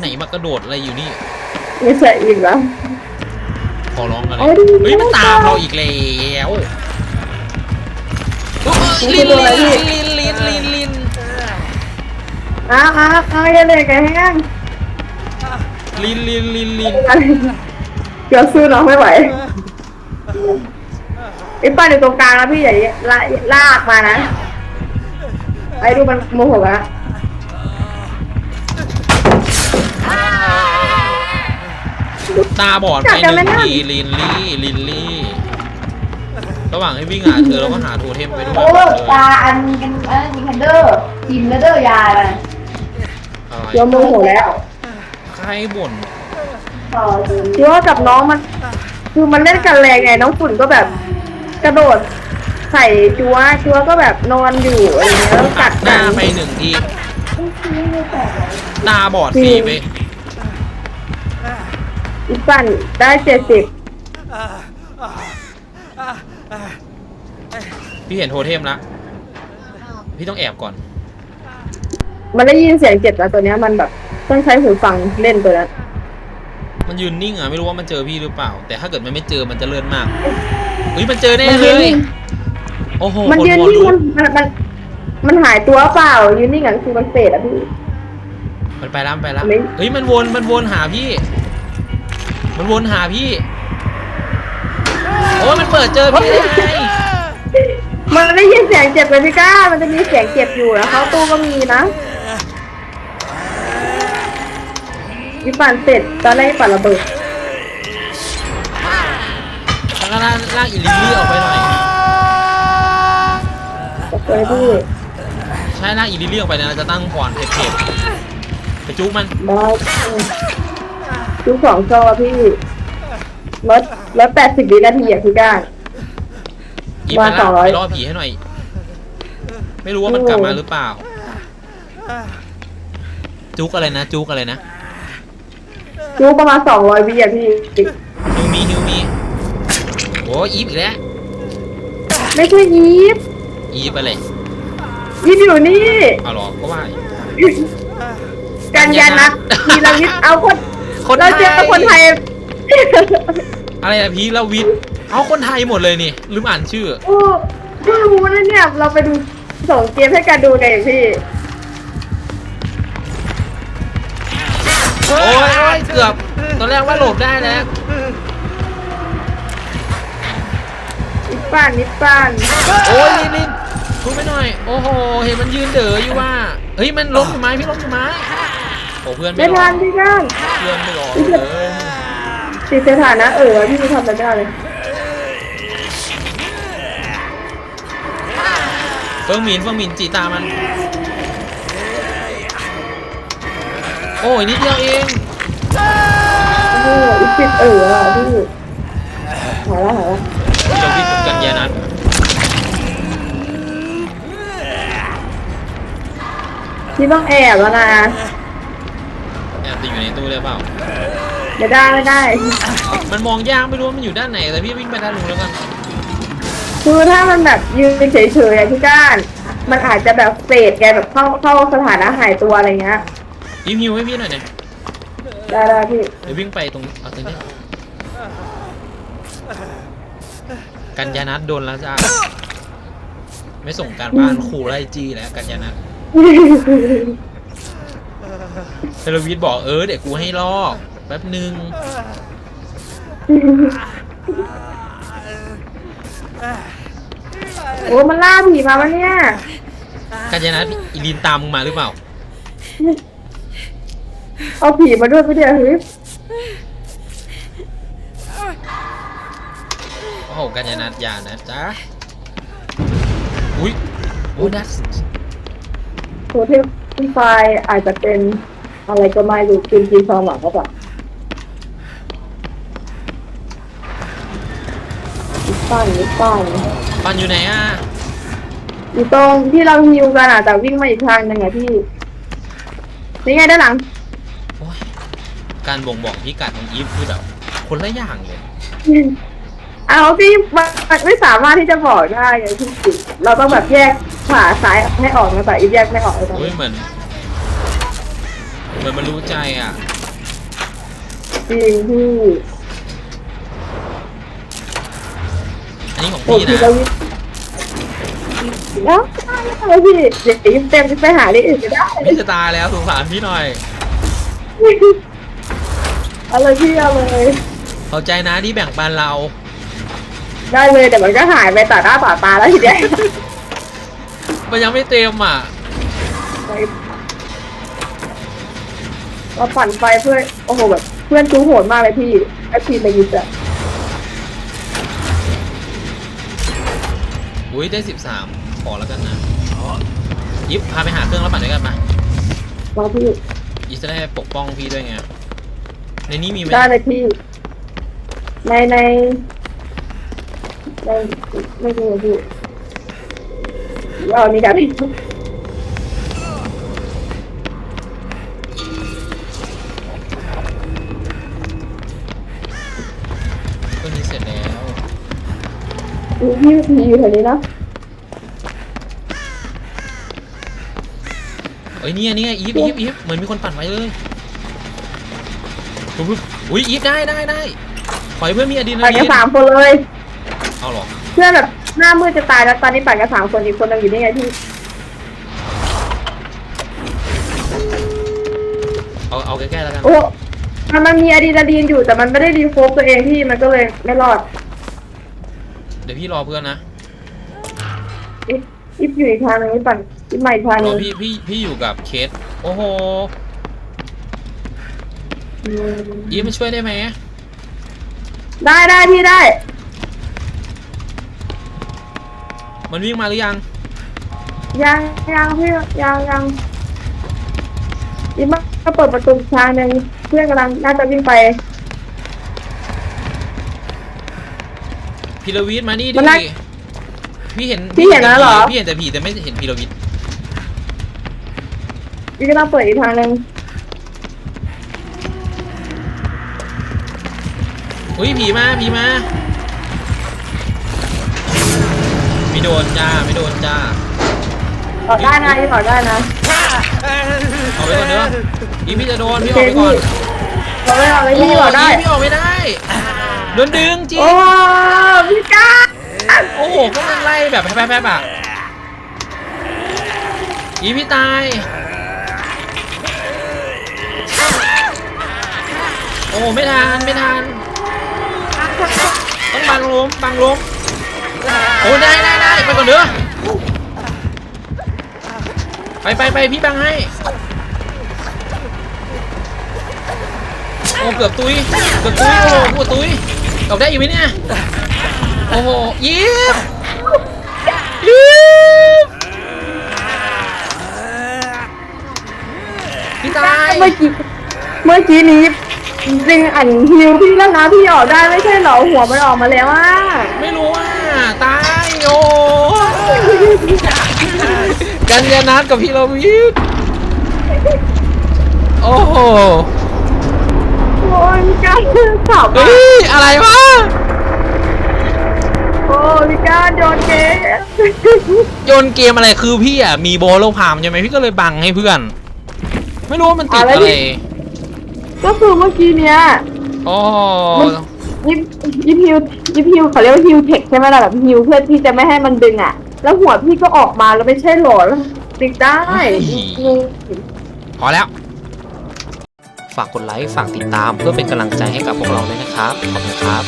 ไหนมากระโดดอะไรอยู่นี่ ไม่ใช่อีกแล้วขอร้องอะไรเอาดิเฮ้ยมันตามเราอีกแล้วเฮ้ยลินลินลินลินลินลินอ้าวอ้าวอ้าวอยังเลยกันแห้งลินลินลินลินเกือบสู้น้องไม่ไหวไอ้ป้านอยู่ตรงกลางแล้วพี่อย่าลาลากมานะไอ้ดูมันโมโหแล้ว ตาบอดไปหนึ่งทีลินลี่ลินลี่ ระหว่างให้วิ่งหาเธอเราก็หาโทเทมไปด้วยโอ้ตาอันอันอันยิงคันเดอร์ทีมเลเดอร์ยาอะไรอะไรเดี๋ยวโมโหแล้วใครบ่นต่อจนคิดว่ากับน้องมัน คือมันเล่นกันแรงไงน้องฝุ่นก็แบบ กระโดดใส่จัวจัวก็แบบนอนอยู่อะไรเงี้ยแล้วกัดหกัน้านไปหนึ่งทีตาบอดฟรีไป อีกปั่นได้เจ็ดสิบพี่เห็นโทเทมแล้วพี่ต้องแอบก่อน มันได้ยินเสียงเจ็บแล้วตัวเนี้ยมันแบบต้องใช้หูฟังเล่นตัวนั้นมันยืนนิ่งอะไม่รู้ว่ามันเจอพี่หรือเปล่า แต่ถ้าเกิดมันไม่เจอมันจะเลื่อนมากเฮ้ยมันเจอแน่มันเลยืนยนิ่งโอ้โหมันคนยืนหัวนิ่งลุมักนมันมันมันหายตัวเปล่ายืนนิ่งอะคือมันเฟดอะพี่มันไปแล้วมันไปแล้วไม่เฮ้ยมันวนมันวนหาพี่ มันวนหาพี่ โอ้ยมันเปิดเจอพี่ได้ไงมันได้ยินเสียงเจ็บเลยพี่ก้า มันจะมีเสียงเจ็บอยู่นะเขาตู้ก็มีนะอีปั่นเสร็จตอนแรกอีปั่นระเบิดแล้วลากลากอีลิลลี่ออกไปหน่อย ตกเลยพี่ใช่ลากอีลิลลี่ออกไปเนี่ยเราจะตั้งก่อนเพจเพจไปจุกมัน ได้ ดูสองจอพี่รถรถแปดสิบวินาทีอะพี่ก้าอีไปมาละสองร้อย ไปล่อผีให้หน่อย ไม่รู้ว่ามันกลับมาหรือเปล่า จุกอะไรนะ จุกอะไรนะดูประมาณสองร้อยวิอะพี่ ฮิวมีฮิวมีโอ้อีฟอีกแล้วไม่ใช่ยีฟอีฟอะไรยีฟอยู่นี่ เอาหรอก็ว่าอยู่ กันยานัทมีลวิทย์เอาคน คนเราเจอไทยคนไทย อะไรอะพีละวิทย์เอาคนไทยหมดเลยนี่ลืมอ่านชื่อ โอ้ไม่รู้นะเนี่ย เราไปดูส่งเกมให้กันดูไงพี่ โอ้ยโอ้ยเกือบตอนแรกว่าโหลดได้แล้วนิปป้านนิปป้านโอ้ยลินลินทุบไปหน่อย โอ้โหเห็นมันยืนเด๋ออยู่ว่าเฮ้ยมันล้มอยู่ไหมพี่ล้มอยู่ไหม โอ้เพื่อนไม่ไม่รอทันพี่ก้านเพื่อนไม่รอเลยติดสถานะเออพี่ทำอะไรไม่ได้เลยเฟิงหมินเฟิงหมินจีตามัน โอ้ยนิดเดียวเอง โอ้โหอีกติดเอออะพี่หายแล้วหายแล้วที่เราวิ่งกับกันยานัทพี่ต้องแอบแล้วนะ แอบจะอยู่ในตู้ได้เปล่า ไม่ได้ไม่ได้ มันมองยากไม่รู้ว่ามันอยู่ด้านไหนแต่พี่วิ่งไปด้านนู้นแล้วกันคือถ้ามันแบบยืนเฉยๆอะพี่ก้าน มันอาจจะแบบเฟดไงแบบเข้าเข้าสถานะหายตัวอะไรเงี้ย ยิ้มฮิวให้พี่หน่อยเนี่ยได้ได้พี่ เดี๋ยววิ่งไปตรงเอาตรงนี้ กันยานัทโดนแล้วจ้าไม่ส่งการบ้านขู่ไล่จีแล้วกันยานัท เทเลวิทบอกเออเดี๋ยวกูให้ลอกแป๊บหนึ่งโอ้มันล่าผีมาวะเนี่ยกันยานัทอีลินตามมึงมาหรือเปล่า เอาผีมาด้วยพี่เดียวเฮ้ยโอ้โหกันยานัทอย่านะจ๊ะอุ้ยโอ้ดัสโทเทมไฟล์อาจจะเป็น อะไรก็ไม่รู้กินกินความหวังก็ปล่ะนิปป้านนิปป้านปันอยู่ไหนอะอยู่ตรงที่เราฮิวกันอะแต่วิ่งมาอีกทางหนึงไงพี่นี่ไงด้านหลังโอ้ยการบ่งบอกพิกัดของอีฟคือแบบคนละอย่างเลย เอาพี่มันมันไม่สามารถที่จะบอกได้ไงพี่จิเราต้องแบบแยกขวาซ้ายให้ออกนะแต่อีกแยกไม่ออกเลยตอนโอ้ยนี้เหมือน มือนมันรู้ใจอะจริงพี่อันนี้ของโอ้พี่พี่นะเราแล้วแล้วพี่เดี๋ยวยิ้มเต็มไปหาที่อื่นก็ได้พี่จะตายแล้วสงสารพี่หน่อย เอาเลยพี่เอาเลยเข้าใจนะที่แบ่งปันเรา ได้เลยแต่มันก็หายไปต่อหน้าต่อตาแล้วทีเดียวมันยังไม่เต็มอะ เราปั่นไฟเพื่อนโอ้โหแบบเพื่อนจูโหดมากเลยพี่ไอพีมายิดอะอุ้ยได้สิบสามขอแล้วกันนะยิบพาไปหาเครื่องแล้วปั่นด้วยกันมามาพี่ยิบจะได้ปกป้องพี่ด้วยไงในนี้มีไหมได้เลยพี่ ในในในไม่มีเลยพี่เอานี่กันพี่ พี่พี่อยู่แถวนี้นะเอ้ยเนี่ยเนี่ยอีฟอีฟอีฟเหมือนมีคนปั่นไว้เลยปุ๊บปุ๊บอุ้ยอีฟได้ได้ได้ปล่อยเพื่อนมีอะดรีนาปั่นลีกันนสามคนเลยเอาเหรอเพื่อนแบบหน้ามืดจะตายแล้วตอนนี้ปั่นกันสามคนอีกคนนึงอยู่นี่ไงพี่เอาเอาใกล้ๆแล้วกันโอ้มันมันมีอะดรีนาลีนอยู่แต่มันไม่ได้รีโฟกตัวเองพี่มันก็เลยไม่รอด เดี๋ยวพี่รอเพื่อนนะอิฟอิฟอยู่อีกทางหนึงไม่ปั่นอิฟใหม่อีกทางหรนึองพี่พี่พี่อยู่กับเคสโอ้โหอีฟมาช่วยได้ไหมได้ได้พี่ได้ มันวิ่งมาหรือยัง ยังยังพี่ยังยังอีฟมาก็เปิดประตูอีกทางหนึ่งเพื่อนกำลังน่าจะวิ่งไป พีรวิทย์มานี่มัดินน่าพี่เห็นพี่เห็นแล้วเหรอ พี่เห็นแต่ผีแต่ไม่เห็นพีรวิทย์อีฟกำลังเปิดอีกทางหนึ่งอุ้ยผีมาผีมาไม่โดนจ้าไม่โดนจ้าออกได้นะอีฟออกได้นะเอาไปก่อนเด้ออีพี่จะโดนพี่ออกไปก่อนเราไม่เอาเลยพี่ออกได้ พี่ออกไม่ได้ โดนดึงจริง โอ้พี่ก้าโอ้โหพวกมันไล่แบบแป๊บๆอะอีพี่ตาย โอ้ไม่ทันไม่ทันต้องบังล้มบังล้มโอ้ได้ได้ได้ไปก่อนเด้อไปไปไปพี่บังให้ โอ้เกือบตุยเกือบตุยโอ้โหกูตุย ตอบได้อยู่ไหมเนี่ย โอ้โหยิบยิบพี่ตายเมื่อกี้เมื่อกี้นี้จริงอันฮิวพี่แล้วนะพี่ออกได้ไม่ใช่เหรอหัวมันออกมาแล้วอะไม่รู้ว่าตายโอ้กันยานัทกับพี่เราวิทย์โอ้โห โอ้ยพี่ก้าขับเฮ้ยอะไรวะโอ้พี่ก้าโยนเก๊โยนเกมอะไรคือพี่อะมีโบโลพามใช่ไหมพี่ก็เลยบังให้เพื่อน ไม่รู้ว่ามันติดอะไร ก็คือเมื่อกี้เนี้ยโอ้ยิบยิบฮิวยิบฮิวเขาเรียกว่าฮิวเทคใช่ไหมล่ะแบบฮิวเพื่อที่จะไม่ให้มันดึงอะ แล้วหัวพี่ก็ออกมาแล้วไม่ใช่หรอแล้วติดได้งงพอแล้ว ฝากกดไลค์ฝากติดตามเพื่อเป็นกำลังใจให้กับพวกเราด้วยนะครับ ขอบคุณครับ